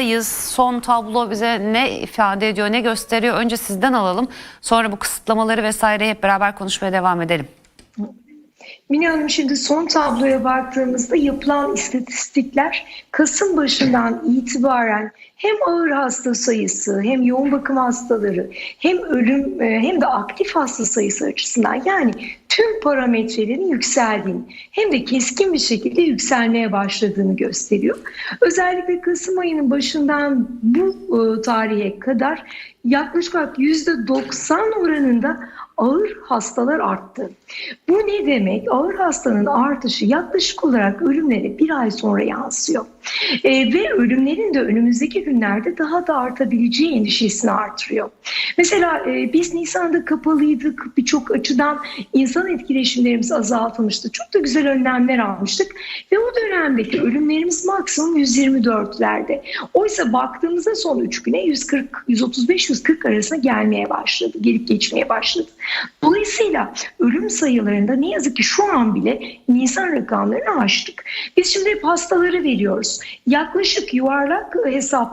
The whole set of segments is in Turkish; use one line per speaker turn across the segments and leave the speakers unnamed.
Yız son tablo bize ne ifade ediyor, ne gösteriyor? Önce sizden alalım. Sonra bu kısıtlamaları vesaire hep beraber konuşmaya devam edelim.
Mine Hanım şimdi son tabloya baktığımızda yapılan istatistikler Kasım başından itibaren hem ağır hasta sayısı hem yoğun bakım hastaları hem ölüm e, hem de aktif hasta sayısı açısından yani tüm parametrelerin yükseldiğini hem de keskin bir şekilde yükselmeye başladığını gösteriyor. Özellikle Kasım ayının başından bu e, tarihe kadar yaklaşık olarak %90 oranında ağır hastalar arttı. Bu ne demek? Ağır hastanın artışı yaklaşık olarak ölümlere bir ay sonra yansıyor. Ee, ve ölümlerin de önümüzdeki günlerde daha da artabileceği endişesini artırıyor. Mesela e, biz Nisan'da kapalıydık. Birçok açıdan insan etkileşimlerimiz azaltılmıştı. Çok da güzel önlemler almıştık. Ve o dönemdeki ölümlerimiz maksimum 124'lerde. Oysa baktığımızda son 3 güne 140, 135-140 arasına gelmeye başladı. Gelip geçmeye başladı. Dolayısıyla ölüm sayılarında ne yazık ki şu an bile Nisan rakamlarını aştık. Biz şimdi hep hastaları veriyoruz. Yaklaşık yuvarlak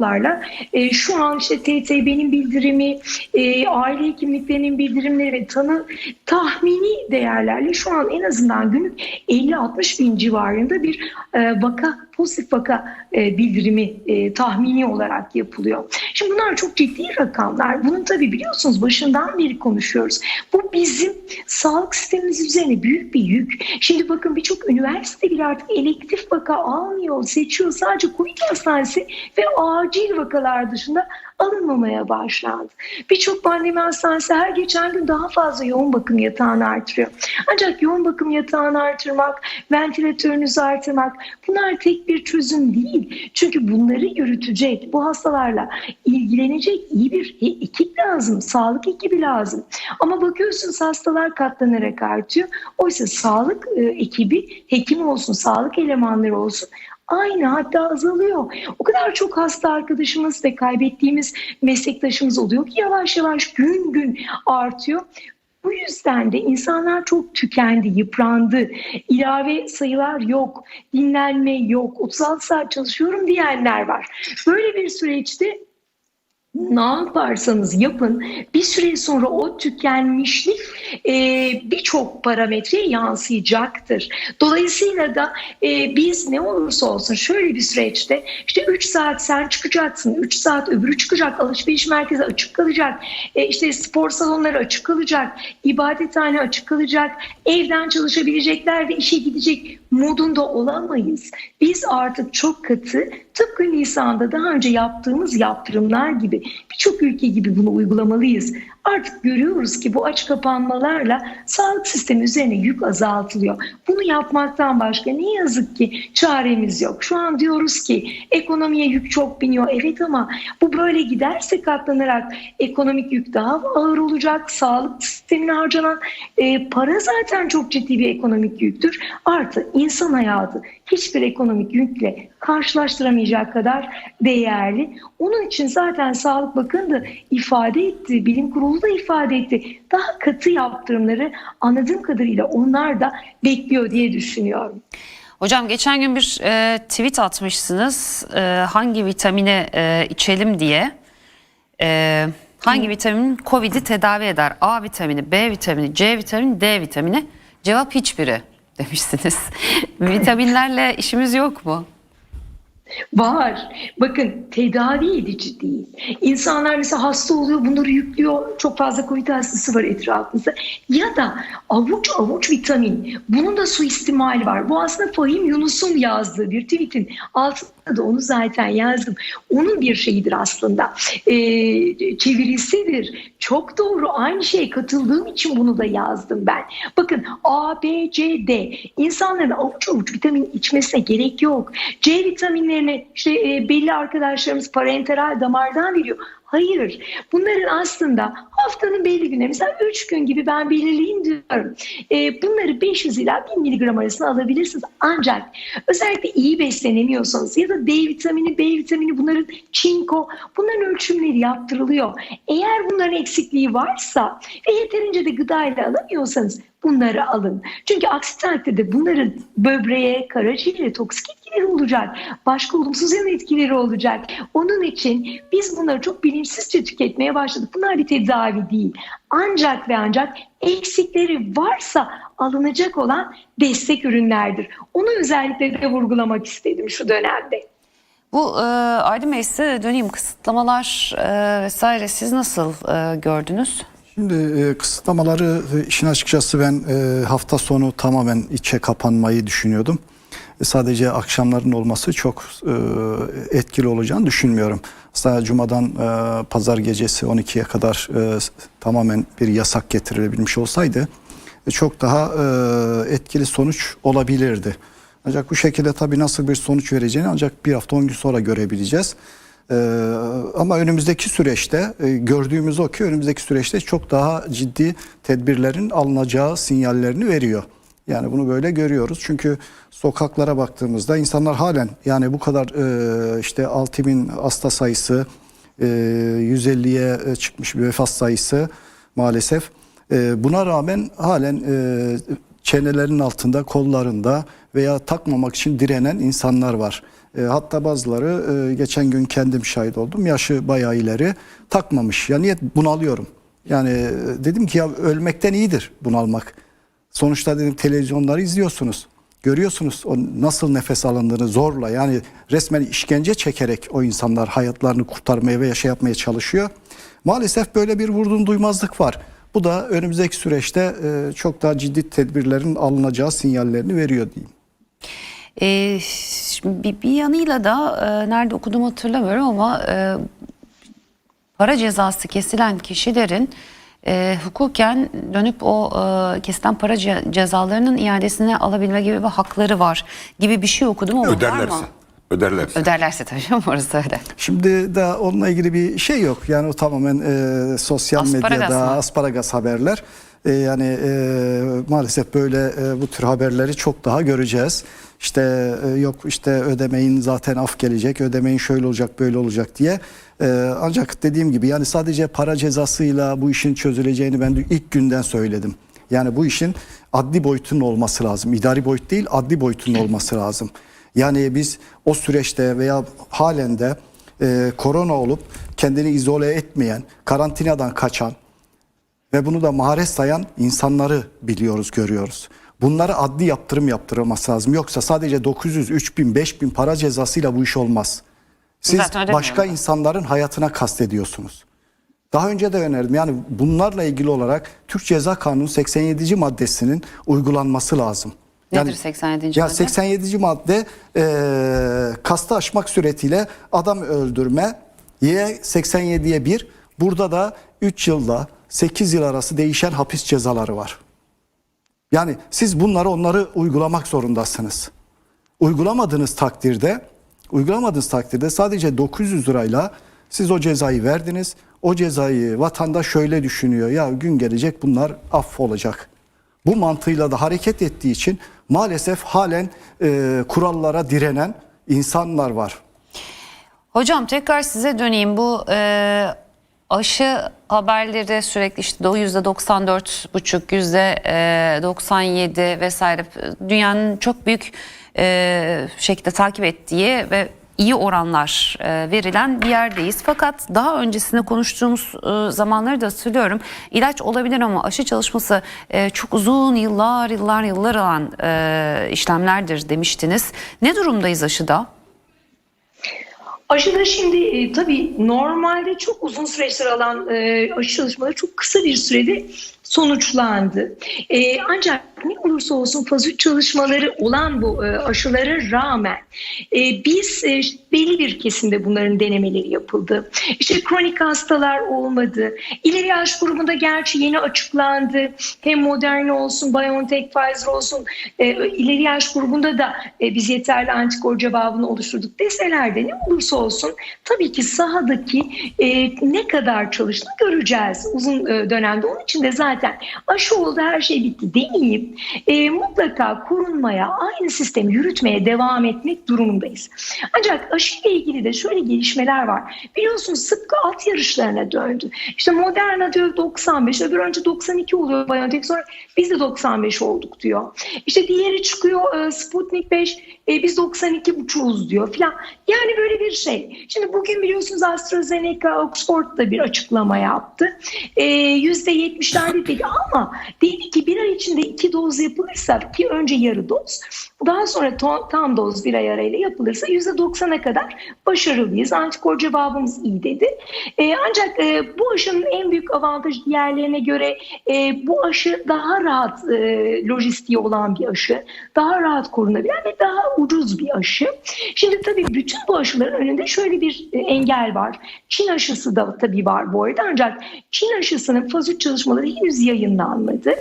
hesaplarla e, şu an işte TTB'nin bildirimi, e, aile hekimliklerinin bildirimleri ve tanı tahmini değerlerle şu an en azından günlük 50-60 bin civarında bir e, vaka pozitif vaka e, bildirimi e, tahmini olarak yapılıyor. Şimdi bunlar çok ciddi rakamlar. Bunun tabii biliyorsunuz başından beri konuşuyoruz. Bu bizim sağlık sistemimiz üzerine büyük bir yük. Şimdi bakın birçok üniversite bile artık elektif vaka almıyor, seçiyor. Sadece COVID hastanesi ve acil vakalar dışında alınmamaya başlandı. Birçok pandemi hastanesi her geçen gün daha fazla yoğun bakım yatağını artırıyor. Ancak yoğun bakım yatağını artırmak, ventilatörünüzü artırmak bunlar tek bir çözüm değil. Çünkü bunları yürütecek, bu hastalarla ilgilenecek iyi bir ekip lazım, sağlık ekibi lazım. Ama bakıyorsunuz hastalar katlanarak artıyor. Oysa sağlık e, ekibi, hekim olsun, sağlık elemanları olsun aynı hatta azalıyor. O kadar çok hasta arkadaşımız ve kaybettiğimiz meslektaşımız oluyor ki yavaş yavaş gün gün artıyor. Bu yüzden de insanlar çok tükendi, yıprandı. İlave sayılar yok, dinlenme yok, 36 saat çalışıyorum diyenler var. Böyle bir süreçte ne yaparsanız yapın bir süre sonra o tükenmişlik e, birçok parametreye yansıyacaktır. Dolayısıyla da e, biz ne olursa olsun şöyle bir süreçte işte 3 saat sen çıkacaksın, 3 saat öbürü çıkacak, alışveriş merkezi açık kalacak, e, işte spor salonları açık kalacak, ibadethane açık kalacak, evden çalışabilecekler ve işe gidecek modunda olamayız. Biz artık çok katı tıpkı Nisan'da daha önce yaptığımız yaptırımlar gibi birçok ülke gibi bunu uygulamalıyız. Artık görüyoruz ki bu aç kapanmalarla sağlık sistemi üzerine yük azaltılıyor. Bunu yapmaktan başka ne yazık ki çaremiz yok. Şu an diyoruz ki ekonomiye yük çok biniyor. Evet ama bu böyle giderse katlanarak ekonomik yük daha ağır olacak. Sağlık sistemine harcanan e, para zaten çok ciddi bir ekonomik yüktür. Artı insan hayatı hiçbir ekonomik yükle karşılaştıramayacak kadar değerli. Onun için zaten Sağlık Bakanı da ifade etti, bilim kurulu da ifade etti. Daha katı yaptırımları anladığım kadarıyla onlar da bekliyor diye düşünüyorum.
Hocam geçen gün bir e, tweet atmışsınız. E, hangi vitamini e, içelim diye. E, hangi vitamin COVID'i tedavi eder? A vitamini, B vitamini, C vitamini, D vitamini. Cevap hiçbiri demişsiniz. Vitaminlerle işimiz yok mu?
Var. Bakın tedavi edici değil. İnsanlar mesela hasta oluyor bunları yüklüyor. Çok fazla COVID hastası var etrafımızda. Ya da avuç avuç vitamin. Bunun da suistimali var. Bu aslında Fahim Yunus'un yazdığı bir tweetin altında da onu zaten yazdım. Onun bir şeyidir aslında. Ee, çevirisidir. Çok doğru. Aynı şeye katıldığım için bunu da yazdım ben. Bakın A, B, C, D. İnsanların avuç avuç vitamin içmesine gerek yok. C vitaminlerini işte e, belli arkadaşlarımız parenteral damardan veriyor. Hayır. Bunların aslında haftanın belli günleri mesela 3 gün gibi ben belirleyeyim diyorum. E, bunları 500 ila 1000 miligram arasında alabilirsiniz. Ancak özellikle iyi beslenemiyorsanız ya da D vitamini, B vitamini bunların çinko bunların ölçümleri yaptırılıyor. Eğer bunların eksikliği varsa ve yeterince de gıdayla alamıyorsanız bunları alın. Çünkü aksi takdirde bunların böbreğe, karaciğere toksik etkileri olacak. Başka olumsuz yan etkileri olacak. Onun için biz bunları çok bilinçsizce tüketmeye başladık. Bunlar bir tedavi değil. Ancak ve ancak eksikleri varsa alınacak olan destek ürünlerdir. Onu özellikle de vurgulamak istedim şu dönemde.
Bu e, Aydın Bey size döneyim kısıtlamalar e, vesaire siz nasıl e, gördünüz?
Şimdi e, kısıtlamaları e, işin açıkçası ben e, hafta sonu tamamen içe kapanmayı düşünüyordum. E, sadece akşamların olması çok e, etkili olacağını düşünmüyorum. Aslında Cuma'dan e, pazar gecesi 12'ye kadar e, tamamen bir yasak getirilebilmiş olsaydı e, çok daha e, etkili sonuç olabilirdi. Ancak bu şekilde tabii nasıl bir sonuç vereceğini ancak bir hafta 10 gün sonra görebileceğiz. Ee, ama önümüzdeki süreçte e, gördüğümüz o ki önümüzdeki süreçte çok daha ciddi tedbirlerin alınacağı sinyallerini veriyor. Yani bunu böyle görüyoruz. Çünkü sokaklara baktığımızda insanlar halen yani bu kadar e, işte 6000 hasta sayısı e, 150'ye çıkmış bir vefat sayısı maalesef. E, buna rağmen halen e, çenelerinin altında, kollarında veya takmamak için direnen insanlar var. E, hatta bazıları e, geçen gün kendim şahit oldum. Yaşı bayağı ileri takmamış. Ya niye bunalıyorum? Yani e, dedim ki ya ölmekten iyidir bunalmak. Sonuçta dedim televizyonları izliyorsunuz. Görüyorsunuz o nasıl nefes alındığını zorla yani resmen işkence çekerek o insanlar hayatlarını kurtarmaya veya şey yapmaya çalışıyor. Maalesef böyle bir vurdum duymazlık var. Bu da önümüzdeki süreçte e, çok daha ciddi tedbirlerin alınacağı sinyallerini veriyor diyeyim.
E, şimdi bir, bir yanıyla da e, nerede okuduğumu hatırlamıyorum ama e, para cezası kesilen kişilerin e, hukuken dönüp o e, kesilen para ce- cezalarının iadesini alabilme gibi bir hakları var gibi bir şey okudum ama var
Öderlerse.
mı?
Öderlerse.
Öderlerse tabii ama orası öyle.
Şimdi de onunla ilgili bir şey yok. Yani o tamamen e, sosyal
Asparagas
medyada
mı?
asparagas haberler. E, yani e, maalesef böyle e, bu tür haberleri çok daha göreceğiz. İşte e, yok işte ödemeyin zaten af gelecek, ödemeyin şöyle olacak böyle olacak diye. E, ancak dediğim gibi yani sadece para cezasıyla bu işin çözüleceğini ben ilk günden söyledim. Yani bu işin adli boyutunun olması lazım. İdari boyut değil adli boyutunun olması lazım. Yani biz o süreçte veya halen de e, korona olup kendini izole etmeyen, karantinadan kaçan ve bunu da maharet sayan insanları biliyoruz, görüyoruz. Bunlara adli yaptırım yaptırılması lazım. Yoksa sadece 900, 3000, 5000 para cezasıyla bu iş olmaz. Siz başka insanların hayatına kastediyorsunuz. Daha önce de önerdim. Yani bunlarla ilgili olarak Türk Ceza Kanunu 87. maddesinin uygulanması lazım.
Nedir 87.
ya
madde?
87. madde e, kastı aşmak suretiyle adam öldürme Y 87'ye 1 burada da 3 yılda 8 yıl arası değişen hapis cezaları var. Yani siz bunları onları uygulamak zorundasınız. Uygulamadığınız takdirde uygulamadığınız takdirde sadece 900 lirayla siz o cezayı verdiniz. O cezayı vatandaş şöyle düşünüyor. Ya gün gelecek bunlar affolacak. Bu mantığıyla da hareket ettiği için maalesef halen e, kurallara direnen insanlar var.
Hocam tekrar size döneyim. Bu e, aşı haberleri sürekli işte o yüzde 94 buçuk, yüzde e, 97 vesaire dünyanın çok büyük e, şekilde takip ettiği ve iyi oranlar e, verilen bir yerdeyiz. Fakat daha öncesinde konuştuğumuz e, zamanları da hatırlıyorum. İlaç olabilir ama aşı çalışması e, çok uzun yıllar yıllar yıllar alan e, işlemlerdir demiştiniz. Ne durumdayız aşıda?
Aşıda şimdi e, tabii normalde çok uzun süreçler alan e, aşı çalışmaları çok kısa bir sürede sonuçlandı. E, ancak ne olursa olsun faz 3 çalışmaları olan bu e, aşılara rağmen e, biz e, belli bir kesimde bunların denemeleri yapıldı. İşte kronik hastalar olmadı. İleri yaş grubunda gerçi yeni açıklandı. Hem Moderna olsun, BioNTech, Pfizer olsun e, ileri yaş grubunda da e, biz yeterli antikor cevabını oluşturduk deseler de ne olursa olsun tabii ki sahadaki e, ne kadar çalıştığını göreceğiz uzun e, dönemde. Onun için de zaten zaten aşı oldu her şey bitti demeyip e, mutlaka korunmaya, aynı sistemi yürütmeye devam etmek durumundayız. Ancak aşı ile ilgili de şöyle gelişmeler var. Biliyorsunuz sıkı at yarışlarına döndü. İşte Moderna diyor 95, öbür önce 92 oluyor BioNTech sonra biz de 95 olduk diyor. İşte diğeri çıkıyor e, Sputnik 5 e, biz 92 buçuğuz diyor filan. Yani böyle bir şey. Şimdi bugün biliyorsunuz AstraZeneca Oxford'da bir açıklama yaptı. E, %70'lerde dedi ama dedi ki bir ay içinde iki doz yapılırsa ki önce yarı doz daha sonra tam doz bir ay arayla yapılırsa %90'a kadar başarılıyız. Antikor cevabımız iyi dedi. E, ancak e, bu aşının en büyük avantajı diğerlerine göre e, bu aşı daha rahat e, lojistiği olan bir aşı. Daha rahat korunabilen ve daha ucuz bir aşı. Şimdi tabii bütün bu aşıların önünde şöyle bir e, engel var. Çin aşısı da tabii var bu arada ancak Çin aşısının faz 3 çalışmaları henüz yayınlanmadı.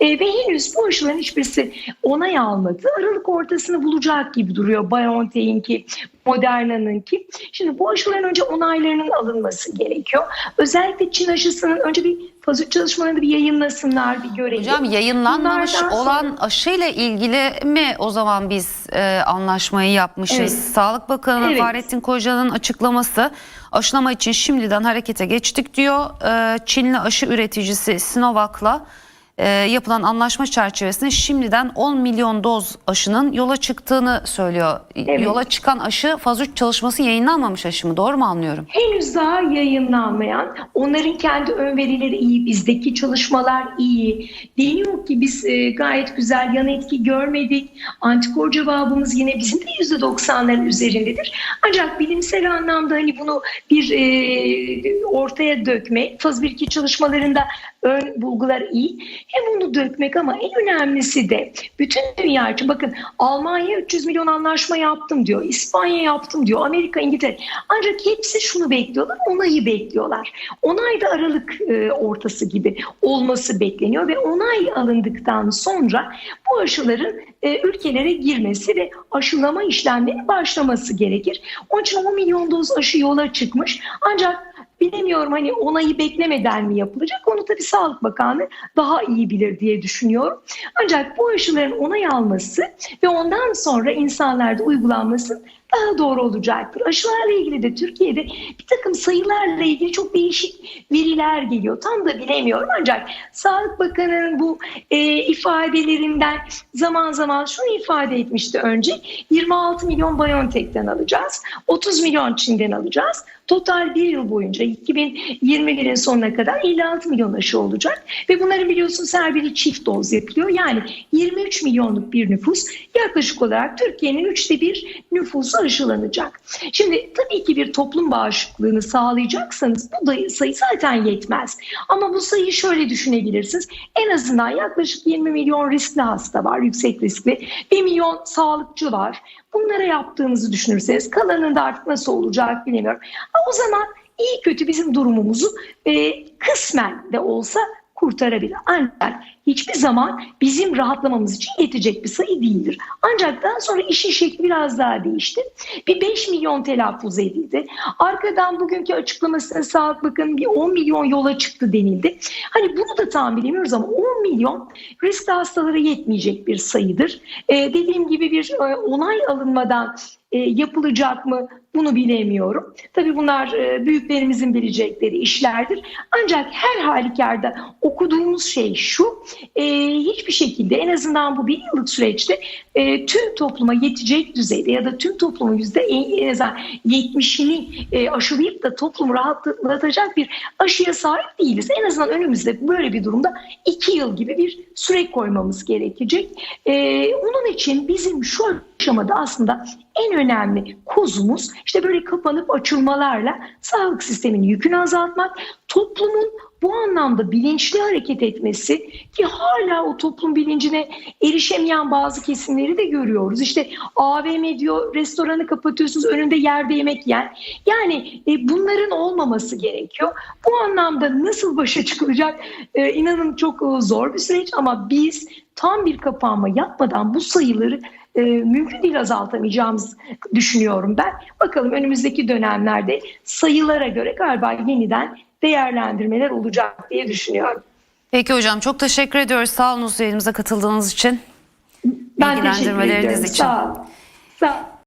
E, ve henüz bu aşıların hiçbirisi onay almadı. Aralık ortasını bulacak gibi duruyor BioNTech'inki, Moderna'nınki. Şimdi bu aşıların önce onaylarının alınması gerekiyor. Özellikle Çin aşısının önce bir faz 3 çalışmalarını bir yayınlasınlar, bir görelim.
Hocam yayınlanmamış
Bunlardan sonra-
olan aşıyla ilgili mi o zaman biz e, anlaşmayı yapmışız?
Evet.
Sağlık Bakanı
Evet.
Fahrettin Koca'nın açıklaması aşılama için şimdiden harekete geçtik diyor. E, Çinli aşı üreticisi Sinovac'la e, yapılan anlaşma çerçevesinde şimdiden 10 milyon doz aşının yola çıktığını söylüyor.
Evet.
Yola çıkan aşı faz 3 çalışması yayınlanmamış aşı mı? Doğru mu anlıyorum?
henüz daha yayınlanmayan, onların kendi ön verileri iyi, bizdeki çalışmalar iyi. Deniyor ki biz e, gayet güzel yan etki görmedik. Antikor cevabımız yine bizim de %90'ların üzerindedir. Ancak bilimsel anlamda hani bunu bir e, ortaya dökmek, faz 1-2 çalışmalarında ön bulgular iyi. Hem onu dökmek ama en önemlisi de bütün dünya için bakın Almanya 300 milyon anlaşma yaptım diyor. İspanya yaptım diyor. Amerika, İngiltere. Ancak hepsi şunu bekliyorlar. Onayı bekliyorlar. Onay da Aralık e, ortası gibi olması bekleniyor ve onay alındıktan sonra bu aşıların e, ülkelere girmesi ve aşılama işlemlerinin başlaması gerekir. Onun için 10 milyon doz aşı yola çıkmış. Ancak Bilemiyorum hani onayı beklemeden mi yapılacak onu tabii Sağlık Bakanlığı daha iyi bilir diye düşünüyorum. Ancak bu aşıların onay alması ve ondan sonra insanlarda uygulanması daha doğru olacaktır. Aşılarla ilgili de Türkiye'de bir takım sayılarla ilgili çok değişik veriler geliyor. Tam da bilemiyorum ancak Sağlık Bakanı'nın bu e, ifadelerinden zaman zaman şunu ifade etmişti önce. 26 milyon BioNTech'ten alacağız. 30 milyon Çin'den alacağız. Total bir yıl boyunca 2021'in sonuna kadar 56 milyon aşı olacak. Ve bunların biliyorsunuz her biri çift doz yapılıyor. Yani 23 milyonluk bir nüfus yaklaşık olarak Türkiye'nin üçte bir nüfusu aşılanacak. Şimdi tabii ki bir toplum bağışıklığını sağlayacaksanız bu da sayı zaten yetmez. Ama bu sayıyı şöyle düşünebilirsiniz. En azından yaklaşık 20 milyon riskli hasta var, yüksek riskli. 1 milyon sağlıkçı var. Bunlara yaptığımızı düşünürseniz kalanında artık nasıl olacak bilemiyorum. Ama o zaman iyi kötü bizim durumumuzu e, kısmen de olsa kurtarabilir. Ancak hiçbir zaman bizim rahatlamamız için yetecek bir sayı değildir. Ancak daha sonra işin şekli biraz daha değişti. Bir 5 milyon telaffuz edildi. Arkadan bugünkü açıklamasında Sağlık Bakanı bir 10 milyon yola çıktı denildi. Hani bunu da tam bilemiyoruz ama 10 milyon riskli hastalara yetmeyecek bir sayıdır. Ee, dediğim gibi bir e, onay alınmadan e, yapılacak mı bunu bilemiyorum. Tabii bunlar e, büyüklerimizin bilecekleri işlerdir. Ancak her halükarda okuduğumuz şey şu, e, hiçbir şekilde en azından bu bir yıllık süreçte e, tüm topluma yetecek düzeyde ya da tüm toplumun yüzde en azından 70'ini e, aşılayıp da toplumu rahatlatacak bir aşıya sahip değiliz. En azından önümüzde böyle bir durumda iki yıl gibi bir süre koymamız gerekecek. Onun için bizim şu aşamada aslında en önemli kozumuz işte böyle kapanıp açılmalarla sağlık sisteminin yükünü azaltmak, toplumun bu anlamda bilinçli hareket etmesi ki hala o toplum bilincine erişemeyen bazı kesimleri de görüyoruz. İşte AVM diyor restoranı kapatıyorsunuz önünde yerde yemek yiyen. Yani e, bunların olmaması gerekiyor. Bu anlamda nasıl başa çıkılacak e, inanın çok e, zor bir süreç ama biz tam bir kapanma yapmadan bu sayıları e, mümkün değil azaltamayacağımız düşünüyorum ben. Bakalım önümüzdeki dönemlerde sayılara göre galiba yeniden değerlendirmeler olacak diye düşünüyorum.
Peki hocam çok teşekkür ediyoruz. Sağ olun yayınımıza katıldığınız için.
Ben teşekkür ediyorum.
için.
Sağ olun. Sağ olun.